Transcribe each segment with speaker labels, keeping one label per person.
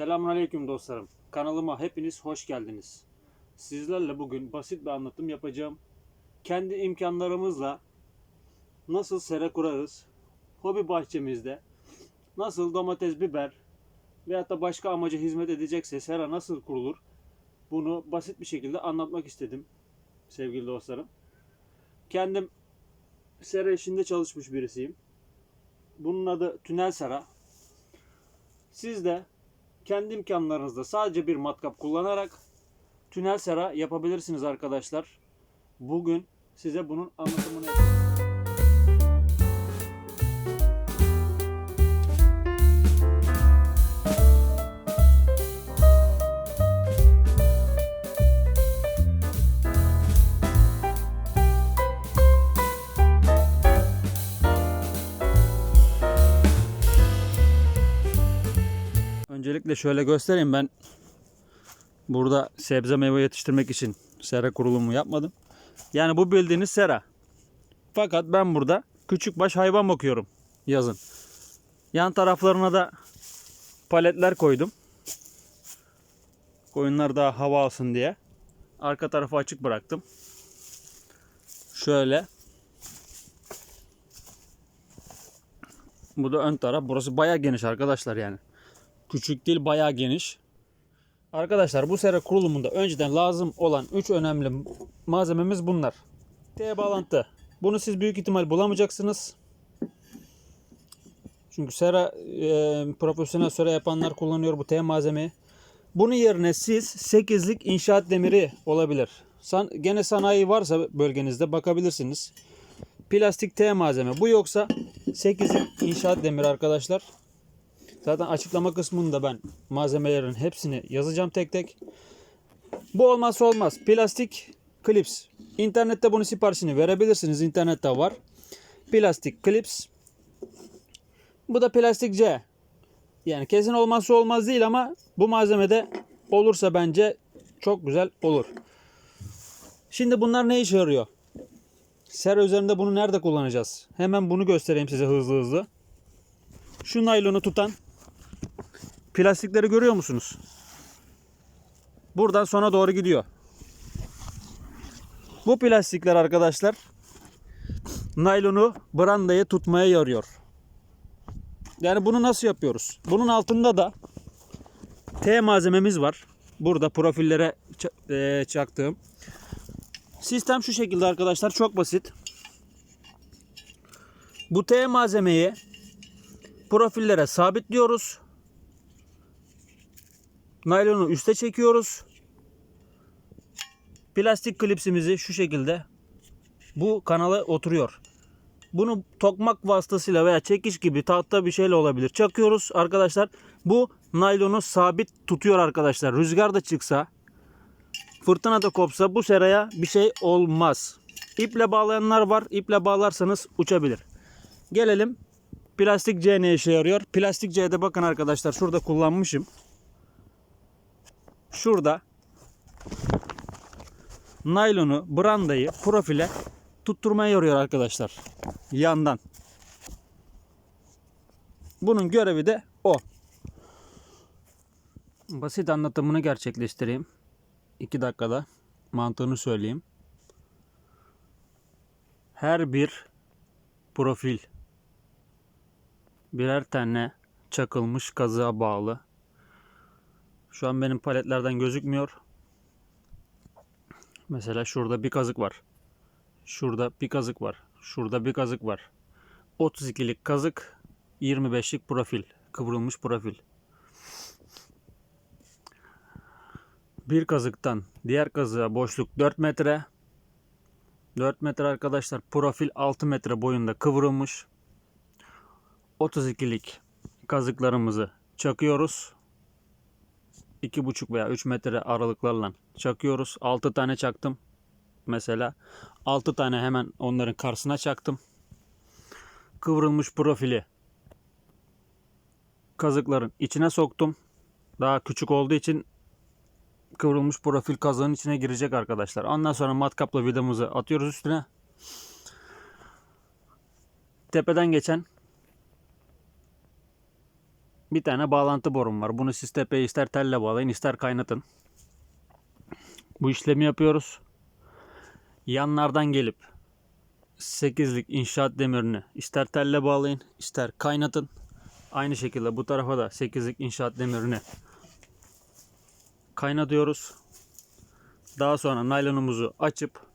Speaker 1: Selamünaleyküm dostlarım. Kanalıma hepiniz hoş geldiniz. Sizlerle bugün basit bir anlatım yapacağım. Kendi imkanlarımızla nasıl sera kurarız, hobi bahçemizde nasıl domates, biber veyahut da başka amaca hizmet edecekse sera nasıl kurulur bunu basit bir şekilde anlatmak istedim sevgili dostlarım. Kendim sera işinde çalışmış birisiyim. Bunun adı tünel sera. Siz de kendi imkanlarınızda sadece bir matkap kullanarak tünel sera yapabilirsiniz arkadaşlar. Bugün size bunun anlatımını yapacağım. Öncelikle şöyle göstereyim ben burada sebze meyve yetiştirmek için sera kurulumu yapmadım. Yani bu bildiğiniz sera. Fakat ben burada küçük baş hayvan bakıyorum yazın. Yan taraflarına da paletler koydum. Koyunlar daha hava alsın diye. Arka tarafı açık bıraktım. Şöyle. Bu da ön taraf. Burası baya geniş arkadaşlar yani. Küçük değil bayağı geniş. Arkadaşlar bu sera kurulumunda önceden lazım olan 3 önemli malzememiz bunlar. T bağlantı. Bunu siz büyük ihtimal bulamayacaksınız. Çünkü sera e, profesyonel sera yapanlar kullanıyor bu T malzemeyi. Bunun yerine siz 8'lik inşaat demiri olabilir. San, gene sanayi varsa bölgenizde bakabilirsiniz. Plastik T malzeme. Bu yoksa 8'lik inşaat demiri arkadaşlar. Zaten açıklama kısmında ben malzemelerin hepsini yazacağım tek tek. Bu olmazsa olmaz. Plastik klips. İnternette bunu siparişini verebilirsiniz. İnternette var. Plastik klips. Bu da plastik C. Yani kesin olmazsa olmaz değil ama bu malzemede olursa bence çok güzel olur. Şimdi bunlar ne işe yarıyor? Sera üzerinde bunu nerede kullanacağız? Hemen bunu göstereyim size hızlı hızlı. Şu naylonu tutan plastikleri görüyor musunuz? Buradan sona doğru gidiyor. Bu plastikler arkadaşlar naylonu brandayı tutmaya yarıyor. Yani bunu nasıl yapıyoruz? Bunun altında da T malzememiz var. Burada profillere e, çaktığım. Sistem şu şekilde arkadaşlar çok basit. Bu T malzemeyi profillere sabitliyoruz. Naylonu üste çekiyoruz. Plastik klipsimizi şu şekilde bu kanala oturuyor. Bunu tokmak vasıtasıyla veya çekiş gibi tahta bir şeyle olabilir. Çakıyoruz arkadaşlar. Bu naylonu sabit tutuyor arkadaşlar. Rüzgar da çıksa, fırtına da kopsa bu seraya bir şey olmaz. İple bağlayanlar var. İple bağlarsanız uçabilir. Gelelim Plastik C ne işe yarıyor? Plastik C'de bakın arkadaşlar şurada kullanmışım. Şurada naylonu, brandayı profile tutturmaya yarıyor arkadaşlar. Yandan. Bunun görevi de o. Basit anlatımını gerçekleştireyim. 2 dakikada mantığını söyleyeyim. Her bir profil birer tane çakılmış kazığa bağlı. Şu an benim paletlerden gözükmüyor. Mesela şurada bir kazık var. Şurada bir kazık var. Şurada bir kazık var. 32'lik kazık, 25'lik profil, kıvrılmış profil. Bir kazıktan diğer kazığa boşluk 4 metre. 4 metre arkadaşlar profil 6 metre boyunda kıvrılmış. 32'lik kazıklarımızı çakıyoruz. 2,5 veya 3 metre aralıklarla çakıyoruz. 6 tane çaktım. Mesela 6 tane hemen onların karşısına çaktım. Kıvrılmış profili kazıkların içine soktum. Daha küçük olduğu için kıvrılmış profil kazığın içine girecek arkadaşlar. Ondan sonra matkapla vidamızı atıyoruz üstüne. Tepeden geçen bir tane bağlantı borum var. Bunu siz tepeye ister telle bağlayın ister kaynatın. Bu işlemi yapıyoruz. Yanlardan gelip 8'lik inşaat demirini ister telle bağlayın ister kaynatın. Aynı şekilde bu tarafa da 8'lik inşaat demirini kaynatıyoruz. Daha sonra naylonumuzu açıp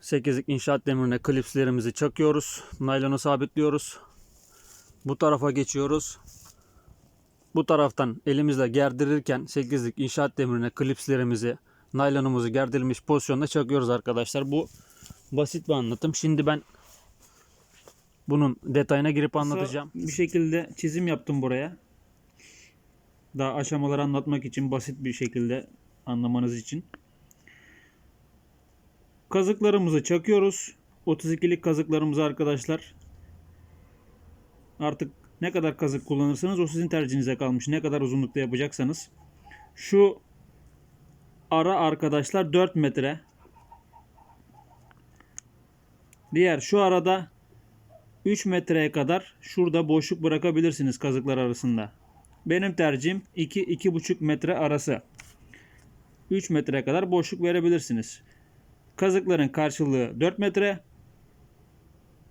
Speaker 1: 8'lik inşaat demirine klipslerimizi çakıyoruz. Naylonu sabitliyoruz. Bu tarafa geçiyoruz. Bu taraftan elimizle gerdirirken 8'lik inşaat demirine klipslerimizi naylonumuzu gerdirilmiş pozisyonda çakıyoruz arkadaşlar. Bu basit bir anlatım. Şimdi ben bunun detayına girip anlatacağım. Bir şekilde çizim yaptım buraya. Daha aşamaları anlatmak için basit bir şekilde anlamanız için. Kazıklarımızı çakıyoruz. 32'lik kazıklarımızı arkadaşlar. Artık ne kadar kazık kullanırsanız o sizin tercihinize kalmış. Ne kadar uzunlukta yapacaksanız. Şu ara arkadaşlar 4 metre. Diğer şu arada 3 metreye kadar şurada boşluk bırakabilirsiniz kazıklar arasında. Benim tercihim 2-2,5 metre arası. 3 metreye kadar boşluk verebilirsiniz. Kazıkların karşılığı 4 metre.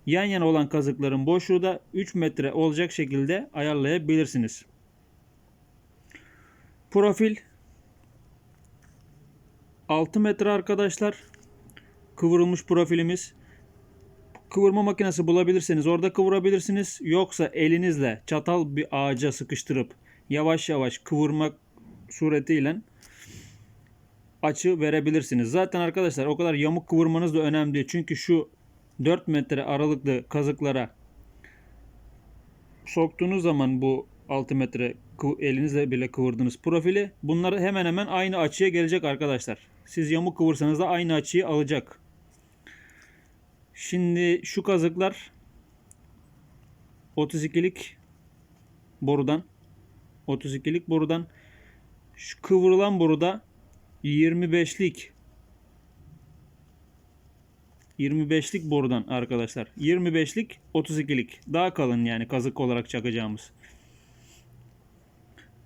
Speaker 1: Yan yana olan kazıkların boşluğu da 3 metre olacak şekilde ayarlayabilirsiniz. Profil 6 metre arkadaşlar. Kıvrılmış profilimiz. Kıvırma makinesi bulabilirseniz orada kıvırabilirsiniz. Yoksa elinizle çatal bir ağaca sıkıştırıp yavaş yavaş kıvırmak suretiyle açı verebilirsiniz. Zaten arkadaşlar o kadar yamuk kıvırmanız da önemli. Çünkü şu 4 metre aralıklı kazıklara soktuğunuz zaman bu 6 metre elinizle bile kıvırdığınız profili bunları hemen hemen aynı açıya gelecek arkadaşlar. Siz yamuk kıvırsanız da aynı açıyı alacak. Şimdi şu kazıklar 32'lik borudan 32'lik borudan şu kıvrılan boruda 25'lik 25'lik borudan arkadaşlar. 25'lik 32'lik. Daha kalın yani kazık olarak çakacağımız.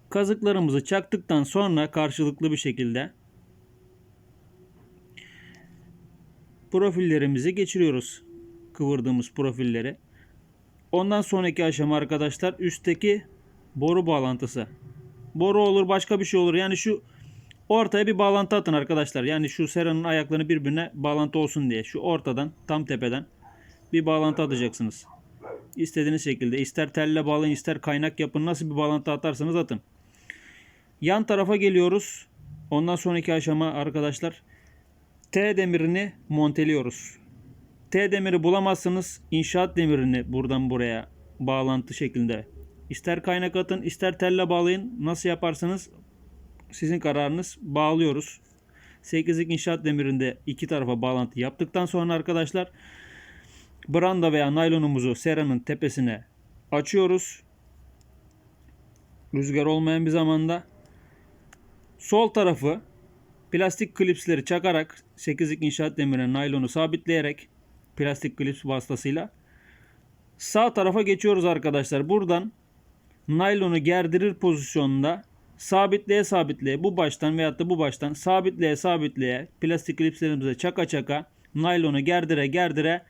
Speaker 1: Kazıklarımızı çaktıktan sonra karşılıklı bir şekilde profillerimizi geçiriyoruz. Kıvırdığımız profilleri. Ondan sonraki aşama arkadaşlar üstteki boru bağlantısı. Boru olur başka bir şey olur. Yani şu ortaya bir bağlantı atın arkadaşlar. Yani şu seranın ayaklarını birbirine bağlantı olsun diye. Şu ortadan tam tepeden bir bağlantı atacaksınız. İstediğiniz şekilde ister telle bağlayın ister kaynak yapın. Nasıl bir bağlantı atarsanız atın. Yan tarafa geliyoruz. Ondan sonraki aşama arkadaşlar T demirini monteliyoruz. T demiri bulamazsanız inşaat demirini buradan buraya bağlantı şeklinde ister kaynak atın ister telle bağlayın. Nasıl yaparsanız sizin kararınız bağlıyoruz. 8'lik inşaat demirinde iki tarafa bağlantı yaptıktan sonra arkadaşlar branda veya naylonumuzu seranın tepesine açıyoruz. Rüzgar olmayan bir zamanda sol tarafı plastik klipsleri çakarak 8'lik inşaat demirine naylonu sabitleyerek plastik klips vasıtasıyla sağ tarafa geçiyoruz arkadaşlar. Buradan naylonu gerdirir pozisyonunda sabitleye sabitleye bu baştan veyahut da bu baştan sabitleye sabitleye plastik klipslerimize çaka çaka naylonu gerdire gerdire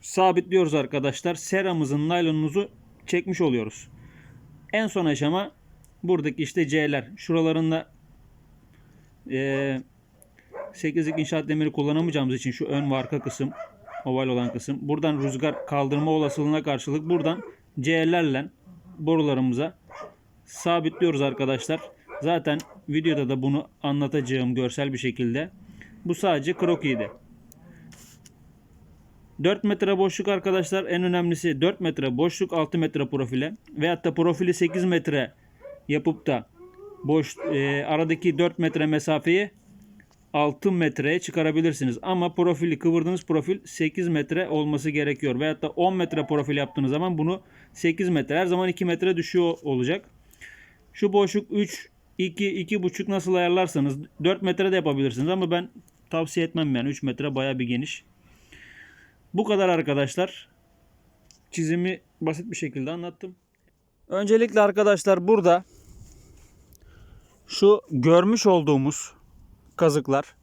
Speaker 1: sabitliyoruz arkadaşlar. Seramızın naylonumuzu çekmiş oluyoruz. En son aşama buradaki işte C'ler. Şuralarında eee 8'lik inşaat demiri kullanamayacağımız için şu ön ve arka kısım oval olan kısım. Buradan rüzgar kaldırma olasılığına karşılık buradan C'lerle borularımıza sabitliyoruz arkadaşlar. Zaten videoda da bunu anlatacağım görsel bir şekilde. Bu sadece krokiydi. 4 metre boşluk arkadaşlar en önemlisi 4 metre boşluk 6 metre profile veyahut da profili 8 metre yapıp da boş e, aradaki 4 metre mesafeyi 6 metreye çıkarabilirsiniz. Ama profili kıvırdığınız profil 8 metre olması gerekiyor. Veyahut da 10 metre profil yaptığınız zaman bunu 8 metre her zaman 2 metre düşüyor olacak. Şu boşluk 3, 2, 2,5 nasıl ayarlarsanız 4 metre de yapabilirsiniz ama ben tavsiye etmem yani 3 metre baya bir geniş. Bu kadar arkadaşlar. çizimi basit bir şekilde anlattım. Öncelikle arkadaşlar burada şu görmüş olduğumuz kazıklar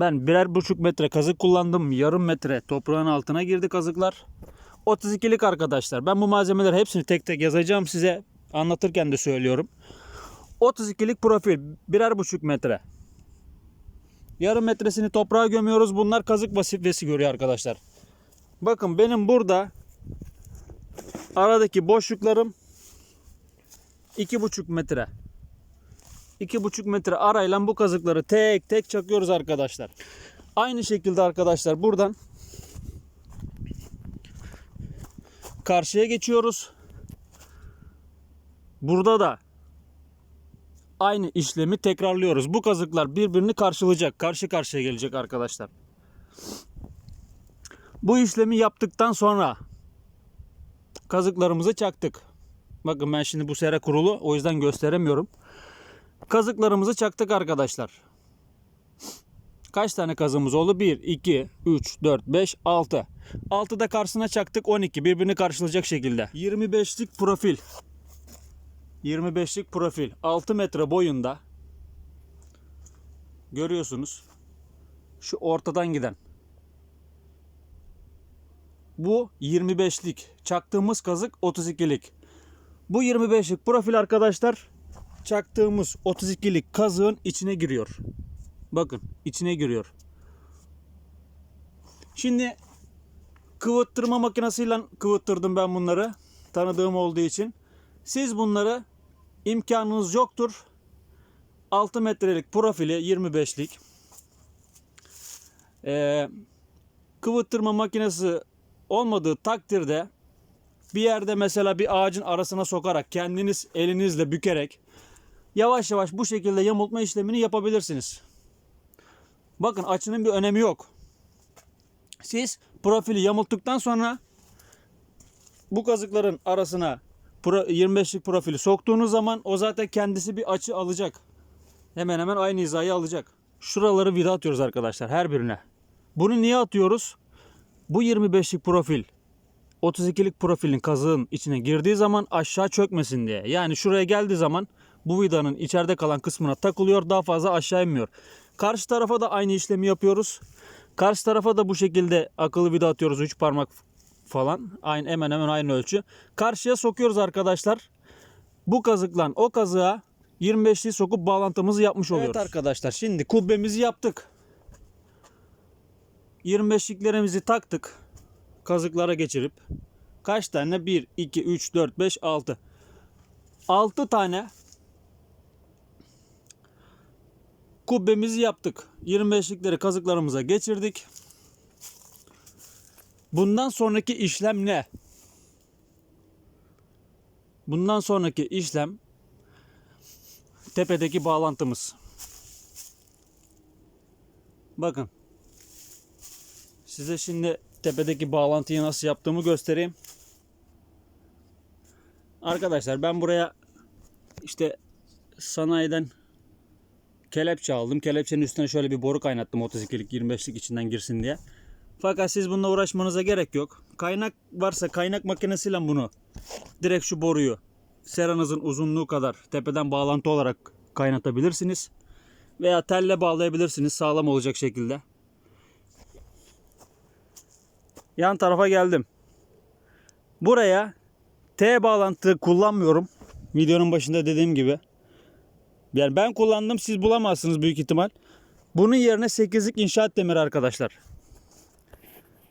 Speaker 1: ben birer buçuk metre kazık kullandım. Yarım metre toprağın altına girdi kazıklar. 32'lik arkadaşlar. Ben bu malzemeleri hepsini tek tek yazacağım size. Anlatırken de söylüyorum. 32'lik profil. Birer buçuk metre. Yarım metresini toprağa gömüyoruz. Bunlar kazık vasifesi görüyor arkadaşlar. Bakın benim burada aradaki boşluklarım 2,5 metre. 2,5 metre arayla bu kazıkları tek tek çakıyoruz arkadaşlar. Aynı şekilde arkadaşlar buradan karşıya geçiyoruz. Burada da aynı işlemi tekrarlıyoruz. Bu kazıklar birbirini karşılayacak. Karşı karşıya gelecek arkadaşlar. Bu işlemi yaptıktan sonra kazıklarımızı çaktık. Bakın ben şimdi bu sere kurulu o yüzden gösteremiyorum. Kazıklarımızı çaktık arkadaşlar. Kaç tane kazığımız oldu? 1, 2, 3, 4, 5, 6. 6 da karşısına çaktık 12. Birbirini karşılayacak şekilde. 25'lik profil. 25'lik profil. 6 metre boyunda. Görüyorsunuz. Şu ortadan giden. Bu 25'lik. Çaktığımız kazık 32'lik. Bu 25'lik profil arkadaşlar çaktığımız 32'lik kazığın içine giriyor. Bakın içine giriyor. Şimdi kıvıttırma makinesiyle kıvıttırdım ben bunları. Tanıdığım olduğu için. Siz bunları imkanınız yoktur. 6 metrelik profili 25'lik. Ee, kıvıttırma makinesi olmadığı takdirde bir yerde mesela bir ağacın arasına sokarak kendiniz elinizle bükerek yavaş yavaş bu şekilde yamultma işlemini yapabilirsiniz. Bakın açının bir önemi yok. Siz profili yamulttuktan sonra bu kazıkların arasına 25'lik profili soktuğunuz zaman o zaten kendisi bir açı alacak. Hemen hemen aynı hizayı alacak. Şuraları vida atıyoruz arkadaşlar her birine. Bunu niye atıyoruz? Bu 25'lik profil 32'lik profilin kazığın içine girdiği zaman aşağı çökmesin diye. Yani şuraya geldiği zaman bu vidanın içeride kalan kısmına takılıyor daha fazla aşağı inmiyor. Karşı tarafa da aynı işlemi yapıyoruz. Karşı tarafa da bu şekilde akıllı vida atıyoruz 3 parmak falan. Aynı hemen hemen aynı ölçü. Karşıya sokuyoruz arkadaşlar. Bu kazıkla o kazığa 25'liği sokup bağlantımızı yapmış oluyoruz. Evet arkadaşlar şimdi kubbemizi yaptık. 25'liklerimizi taktık. Kazıklara geçirip kaç tane? 1, 2, 3, 4, 5, 6. 6 tane kubbemizi yaptık. 25'likleri kazıklarımıza geçirdik. Bundan sonraki işlem ne? Bundan sonraki işlem tepedeki bağlantımız. Bakın. Size şimdi tepedeki bağlantıyı nasıl yaptığımı göstereyim. Arkadaşlar ben buraya işte sanayiden kelepçe aldım. Kelepçenin üstüne şöyle bir boru kaynattım 32'lik 25'lik içinden girsin diye. Fakat siz bununla uğraşmanıza gerek yok. Kaynak varsa kaynak makinesiyle bunu direkt şu boruyu seranızın uzunluğu kadar tepeden bağlantı olarak kaynatabilirsiniz. Veya telle bağlayabilirsiniz sağlam olacak şekilde. Yan tarafa geldim. Buraya T bağlantı kullanmıyorum. Videonun başında dediğim gibi. Yani ben kullandım siz bulamazsınız büyük ihtimal. Bunun yerine 8'lik inşaat demiri arkadaşlar.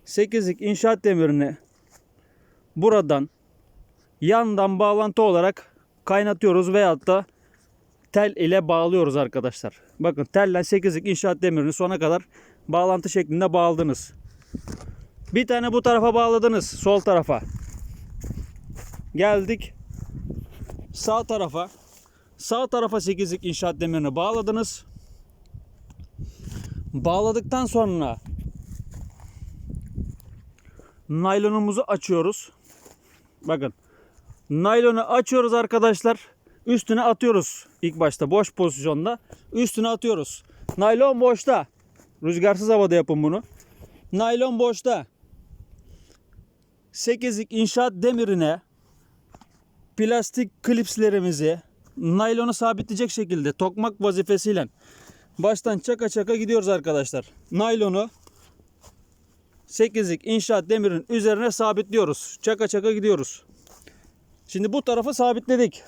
Speaker 1: 8'lik inşaat demirini buradan yandan bağlantı olarak kaynatıyoruz veyahut da tel ile bağlıyoruz arkadaşlar. Bakın telle 8'lik inşaat demirini sona kadar bağlantı şeklinde bağladınız. Bir tane bu tarafa bağladınız sol tarafa. Geldik sağ tarafa. Sağ tarafa 8'lik inşaat demirini bağladınız. Bağladıktan sonra naylonumuzu açıyoruz. Bakın. Naylonu açıyoruz arkadaşlar. Üstüne atıyoruz. İlk başta boş pozisyonda. Üstüne atıyoruz. Naylon boşta. Rüzgarsız havada yapın bunu. Naylon boşta. 8'lik inşaat demirine plastik klipslerimizi naylonu sabitleyecek şekilde tokmak vazifesiyle baştan çaka çaka gidiyoruz arkadaşlar. Naylonu 8'lik inşaat demirin üzerine sabitliyoruz. Çaka çaka gidiyoruz. Şimdi bu tarafı sabitledik.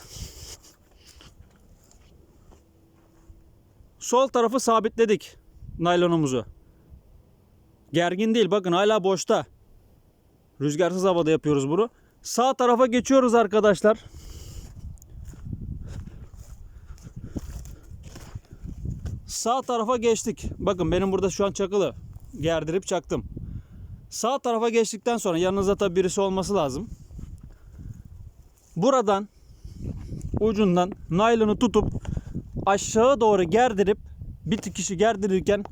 Speaker 1: Sol tarafı sabitledik naylonumuzu. Gergin değil bakın hala boşta. Rüzgarsız havada yapıyoruz bunu. Sağ tarafa geçiyoruz arkadaşlar. Sağ tarafa geçtik. Bakın benim burada şu an çakılı. Gerdirip çaktım. Sağ tarafa geçtikten sonra yanınızda tabi birisi olması lazım. Buradan ucundan naylonu tutup aşağı doğru gerdirip bir kişi gerdirirken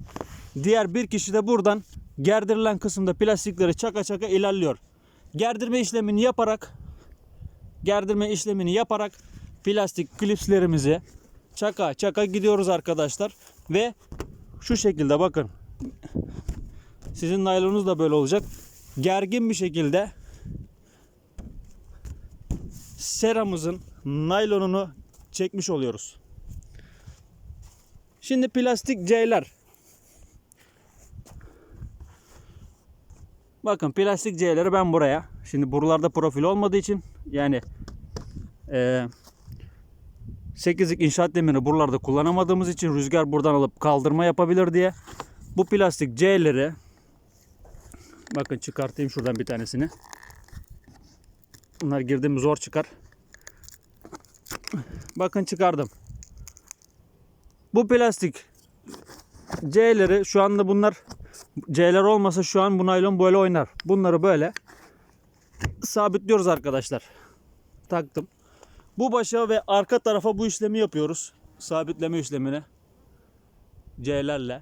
Speaker 1: diğer bir kişi de buradan gerdirilen kısımda plastikleri çaka çaka ilerliyor. Gerdirme işlemini yaparak gerdirme işlemini yaparak plastik klipslerimizi çaka çaka gidiyoruz arkadaşlar ve şu şekilde bakın sizin naylonunuz da böyle olacak. Gergin bir şekilde seramızın naylonunu çekmiş oluyoruz. Şimdi plastik C'ler. Bakın plastik C'leri ben buraya. Şimdi buralarda profil olmadığı için yani eee 8'lik inşaat demirini buralarda kullanamadığımız için rüzgar buradan alıp kaldırma yapabilir diye bu plastik C'leri bakın çıkartayım şuradan bir tanesini. Bunlar girdim zor çıkar. Bakın çıkardım. Bu plastik C'leri şu anda bunlar C'ler olmasa şu an bu naylon böyle oynar. Bunları böyle sabitliyoruz arkadaşlar. Taktım. Bu başa ve arka tarafa bu işlemi yapıyoruz. Sabitleme işlemini. C'lerle.